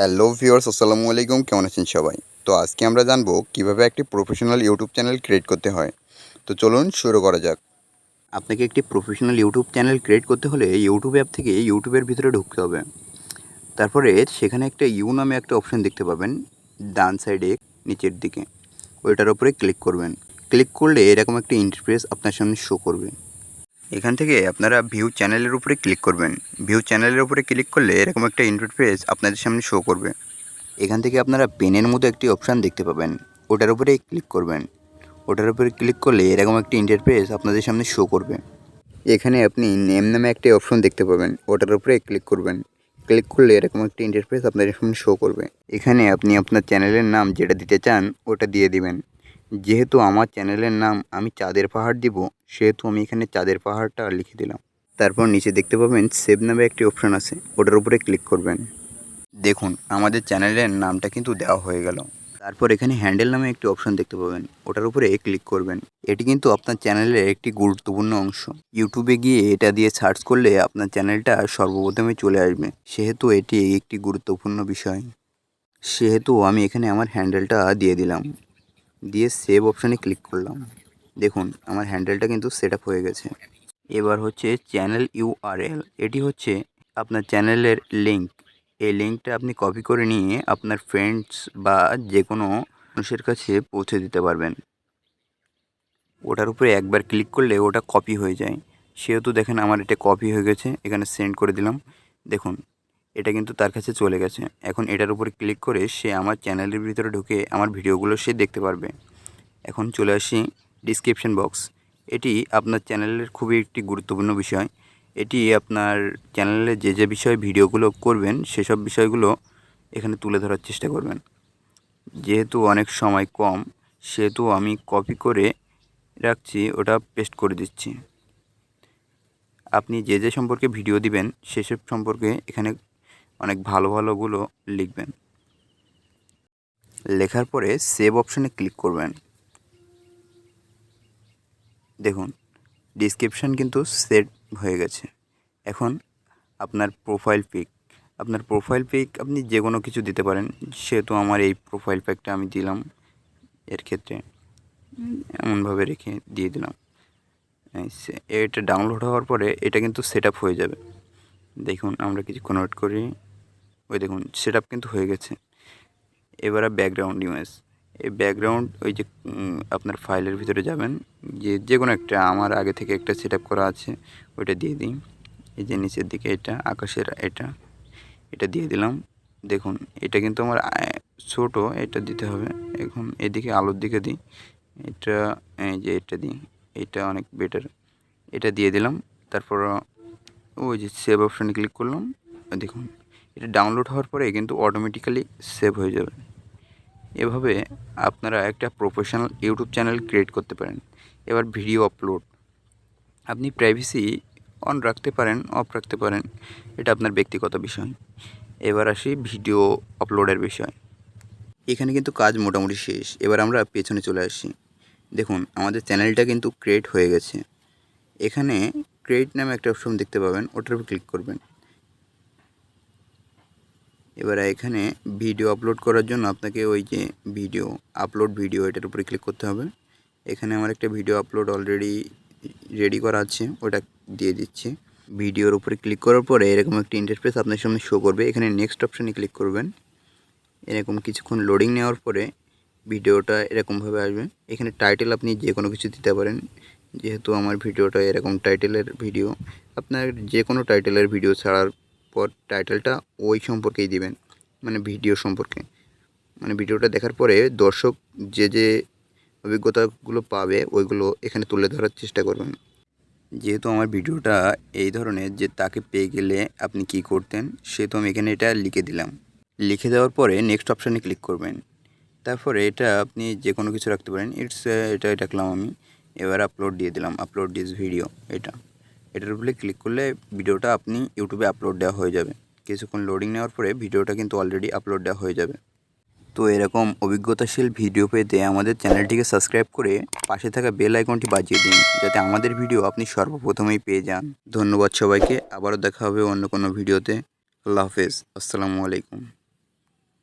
Hello viewers, আসসালামু আলাইকুম। কেমন আছেন সবাই? তো আজকে আমরা জানব কীভাবে একটি প্রফেশনাল ইউটিউব চ্যানেল ক্রিয়েট করতে হয়। তো চলুন শুরু করা যাক। আপনাকে একটি প্রফেশনাল ইউটিউব চ্যানেল ক্রিয়েট করতে হলে ইউটিউব অ্যাপ থেকে ইউটিউবের ভিতরে ঢুকতে হবে। তারপরে সেখানে একটা ইউ নামে একটা অপশন দেখতে পাবেন, ডান সাইডে নিচের দিকে। ওইটার উপরে ক্লিক করবেন। ক্লিক করলে এরকম একটা ইন্টারফেস আপনার সামনে শো করবে। এখান থেকে আপনারা ভিউ চ্যানেলের উপরে ক্লিক করবেন। ভিউ চ্যানেলের উপরে ক্লিক করলে এরকম একটা ইন্টারফেস আপনাদের সামনে শো করবে। এখান থেকে আপনারা পেনের মতো একটি অপশান দেখতে পাবেন। ওটার উপরে ক্লিক করবেন। ওটার উপরে ক্লিক করলে এরকম একটি ইন্টারফেস আপনাদের সামনে শো করবে। এখানে আপনি নেম নামে একটি অপশন দেখতে পাবেন। ওটার উপরে ক্লিক করবেন। ক্লিক করলে এরকম একটি ইন্টারফেস আপনাদের সামনে শো করবে। এখানে আপনি আপনার চ্যানেলের নাম যেটা দিতে চান, ওটা দিয়ে দিবেন। যেহেতু আমার চ্যানেলের নাম আমি চাঁদের পাহাড় দিব সেহেতু আমি এখানে চাঁদের পাহাড়টা লিখে দিলাম। তারপর নিচে দেখতে পাবেন সেভ নামে একটি অপশান আছে। ওটার উপরে ক্লিক করবেন। দেখুন, আমাদের চ্যানেলের নামটা কিন্তু দেওয়া হয়ে গেল। তারপর এখানে হ্যান্ডেল নামে একটি অপশন দেখতে পাবেন। ওটার উপরে ক্লিক করবেন। এটি কিন্তু আপনার চ্যানেলের একটি গুরুত্বপূর্ণ অংশ। ইউটিউবে গিয়ে এটা দিয়ে সার্চ করলে আপনার চ্যানেলটা সর্বপ্রথমে চলে আসবে। সেহেতু এটি একটি গুরুত্বপূর্ণ বিষয়। সেহেতু আমি এখানে আমার হ্যান্ডেলটা দিয়ে দিলাম। দিয়ে সেভ অপশানে ক্লিক করলাম। দেখুন, আমার হ্যান্ডেলটা কিন্তু সেট হয়ে গেছে। এবার হচ্ছে চ্যানেল ইউআরএল এটি হচ্ছে আপনার চ্যানেলের লিঙ্ক এই লিঙ্কটা আপনি কপি করে নিয়ে আপনার ফ্রেন্ডস বা যে কোনো মানুষের কাছে পৌঁছে দিতে পারবেন। ওটার উপরে একবার ক্লিক করলে ওটা কপি হয়ে যায়। সেহেতু দেখেন আমার এটা কপি হয়ে গেছে, এখানে সেন্ড করে দিলাম। দেখুন, এটা কিন্তু তার কাছে চলে গেছে। এখন এটার উপরে ক্লিক করে সে আমার চ্যানেলের ভিতরে ঢুকে আমার ভিডিওগুলো সে দেখতে পারবে। এখন চলে আসি ডিসক্রিপশন বক্স এটি আপনার চ্যানেলের খুবই একটি গুরুত্বপূর্ণ বিষয়। এটি আপনার চ্যানেলে যে যে বিষয় ভিডিওগুলো করবেন, সেসব বিষয়গুলো এখানে তুলে ধরার চেষ্টা করবেন। যেহেতু অনেক সময় কম, সেহেতু আমি কপি করে রাখছি, ওটা পেস্ট করে দিচ্ছি। আপনি যে যে সম্পর্কে ভিডিও দিবেন, সেসব সম্পর্কে এখানে অনেক ভালো ভালোগুলো লিখবেন। লেখার পরে সেভ অপশানে ক্লিক করবেন। দেখুন ডিসক্রিপশান কিন্তু সেট হয়ে গেছে। এখন আপনার প্রোফাইল পিক আপনার প্রোফাইল পিক আপনি যে কোনো কিছু দিতে পারেন, সেহেতু আমার এই প্রোফাইল প্যাকটা আমি দিলাম। এর ক্ষেত্রে এমনভাবে রেখে দিয়ে দিলাম। এটা ডাউনলোড হওয়ার পরে এটা কিন্তু সেট হয়ে যাবে। দেখুন, আমরা কিছুক্ষণ ওয়েট করি। ওই দেখুন সেট কিন্তু হয়ে গেছে। এবারে ব্যাকগ্রাউন্ড ইমেজ এই ব্যাকগ্রাউন্ড ওই যে আপনার ফাইলের ভিতরে যাবেন। যে যে কোনো একটা আমার আগে থেকে একটা সেট করা আছে, ওইটা দিয়ে দিই। এই যে নিচের দিকে এটা, আকাশের এটা এটা দিয়ে দিলাম। দেখুন, এটা কিন্তু আমার ছোট, এটা দিতে হবে। এখন এদিকে আলোর দিকে দিই। এটা, এই যে এটা দিই, এটা অনেক বেটার এটা দিয়ে দিলাম। তারপর, ওই যে সেভ অপশানে ক্লিক করলাম। দেখুন, এটা ডাউনলোড হওয়ার পরে কিন্তু অটোমেটিক্যালি সেভ হয়ে যাবে। এভাবে আপনারা একটা প্রফেশনাল ইউটিউব চ্যানেল ক্রিয়েট করতে পারেন। এবার ভিডিও আপলোড আপনি প্রাইভেসি অন রাখতে পারেন অফ রাখতে পারেন, এটা আপনার ব্যক্তিগত বিষয়। এবার আসি ভিডিও আপলোডের বিষয়। এখানে কিন্তু কাজ মোটামুটি শেষ। এবার আমরা পেছনে চলে আসি। দেখুন, আমাদের চ্যানেলটা কিন্তু ক্রিয়েট হয়ে গেছে। এখানে ক্রিয়েট নামে একটা অপশন দেখতে পাবেন, ওটার উপর ক্লিক করবেন। এবার এখানে ভিডিও আপলোড করার জন্য আপনাকে ওই যে ভিডিও আপলোড ভিডিও এটার উপরে ক্লিক করতে হবে। এখানে আমার একটা ভিডিও আপলোড অলরেডি রেডি করা আছে, ওটা দিয়ে দিচ্ছি। ভিডিওর উপরে ক্লিক করার পরে এরকম একটা ইন্টারফেস আপনার সামনে শো করবে। এখানে নেক্সট অপশানে ক্লিক করবেন। এরকম কিছুক্ষণ লোডিং নেওয়ার পরে ভিডিওটা এরকমভাবে আসবে। এখানে টাইটেল আপনি যে কোনো কিছু দিতে পারেন। যেহেতু আমার ভিডিওটা এরকম টাইটেলের ভিডিও আপনার যে কোনো টাইটেলের ভিডিও ছাড়ার পর টাইটেলটা ওই সম্পর্কেই দিবেন মানে ভিডিও সম্পর্কে। মানে ভিডিওটা দেখার পরে দর্শক যে যে অভিজ্ঞতাগুলো পাবে ওইগুলো এখানে তুলে ধরার চেষ্টা করবেন। যেহেতু আমার ভিডিওটা এই ধরনের যে তাকে পেয়ে গেলে আপনি কি করতেন সেহেতু আমি এখানে এটা লিখে দিলাম। লিখে দেওয়ার পরে নেক্সট অপশানে ক্লিক করবেন। তারপরে এটা আপনি যে কোনো কিছু রাখতে পারেন। ইটস এটা রাখলাম আমি। এবার আপলোড দিয়ে দিলাম। আপলোড দিস ভিডিও এটা। এটার উপরে ক্লিক করলে ভিডিওটা আপনি ইউটিউবে আপলোড দেওয়া হয়ে যাবে। কিছুক্ষণ লোডিং নেওয়ার পরে ভিডিওটা কিন্তু অলরেডি আপলোড দেওয়া হয়ে যাবে। তো এরকম অভিজ্ঞতাশীল ভিডিও পেতে আমাদের চ্যানেলটিকে সাবস্ক্রাইব করে পাশে থাকা বেল আইকনটি বাজিয়ে দিন, যাতে আমাদের ভিডিও আপনি সর্বপ্রথমেই পেয়ে যান। ধন্যবাদ সবাইকে, আবারও দেখা হবে অন্য কোনো ভিডিওতে আল্লাহ হাফেজ, আসসালামু আলাইকুম।